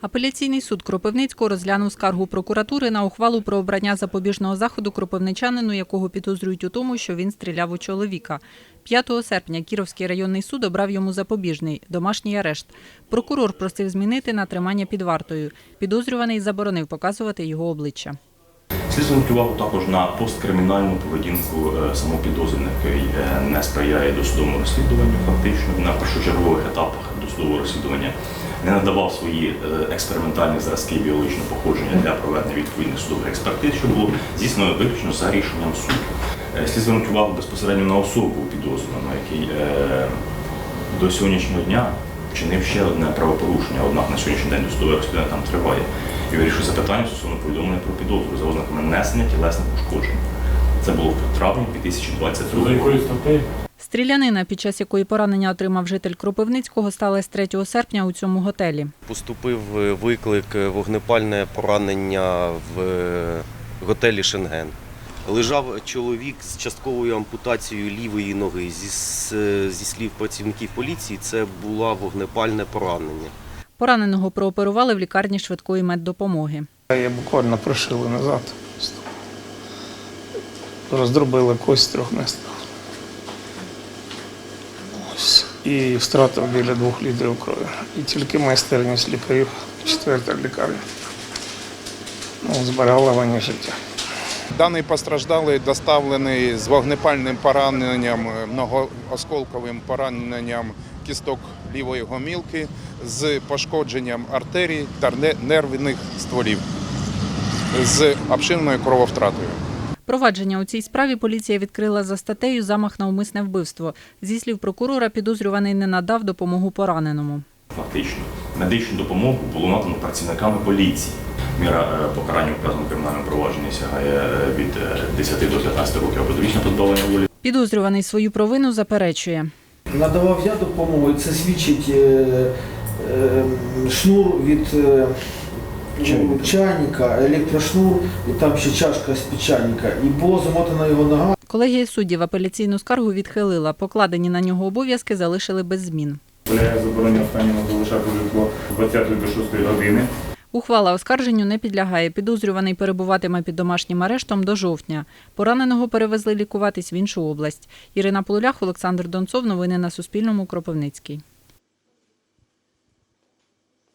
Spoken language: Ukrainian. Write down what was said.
Апеляційний суд Кропивницького розглянув скаргу прокуратури на ухвалу про обрання запобіжного заходу кропивничанину, якого підозрюють у тому, що він стріляв у чоловіка. 5 серпня Кіровський районний суд обрав йому запобіжний – домашній арешт. Прокурор просив змінити на тримання під вартою. Підозрюваний заборонив показувати його обличчя. Слід звернути увагу також на посткримінальну поведінку е, самопідозрюваних, який е, не сприяє досудовому розслідуванню, фактично на першочергових етапах досудового розслідування не надавав свої е, експериментальні зразки біологічного походження для проведення відповідних судових експертиз, що було здійснено виключно за рішенням суду. Е, Слід звернути увагу безпосередньо на особу підозрюваного, який е, до сьогоднішнього дня вчинив ще одне правопорушення, однак на сьогоднішній день досудове розслідування там триває. І вирішив запитання стосовно повідомлення про підозру за ознаками нанесення тілесних ушкоджень. Це було в травні 2022 року. Стрілянина, під час якої поранення отримав житель Кропивницького, сталася 3 серпня у цьому готелі. Поступив е, виклик е, вогнепальне поранення в е, готелі Шенген. Лежав чоловік з частковою ампутацією лівої ноги. Зі, зі слів працівників поліції, це було вогнепальне поранення. Пораненого прооперували в лікарні швидкої меддопомоги. Я буквально прошили назад. Роздробили кость трьох місцях. І втратив біля двох літрів крові. І тільки майстерність лікарів, четверта лікарня. Ну, зберегла мені життя. Даний постраждалий доставлений з вогнепальним пораненням, многоосколковим пораненням кісток лівої гомілки з пошкодженням артерій та нервних стволів з обширною крововтратою. Провадження у цій справі поліція відкрила за статтею «Замах на умисне вбивство». Зі слів прокурора, підозрюваний не надав допомогу пораненому. Фактично, медичну допомогу було надано працівниками поліції. Міра е, покарання у вказаному кримінальному провадженні сягає е, від е, 10 до 15 років або довічне позбавлення волі. Підозрюваний свою провину заперечує. Надавав я допомогу, це свідчить е, е, шнур від е, Чайника. чайника, електрошнур, і там ще чашка з-під чайника. І була замотана його нога. Колегія суддів апеляційну скаргу відхилила. Покладені на нього обов'язки залишили без змін. Полягає забороні останньому залишати житло 20 до 6 години. Ухвала оскарженню не підлягає. Підозрюваний перебуватиме під домашнім арештом до жовтня. Пораненого перевезли лікуватись в іншу область. Ірина Полулях, Олександр Донцов. Новини на Суспільному. Кропивницький.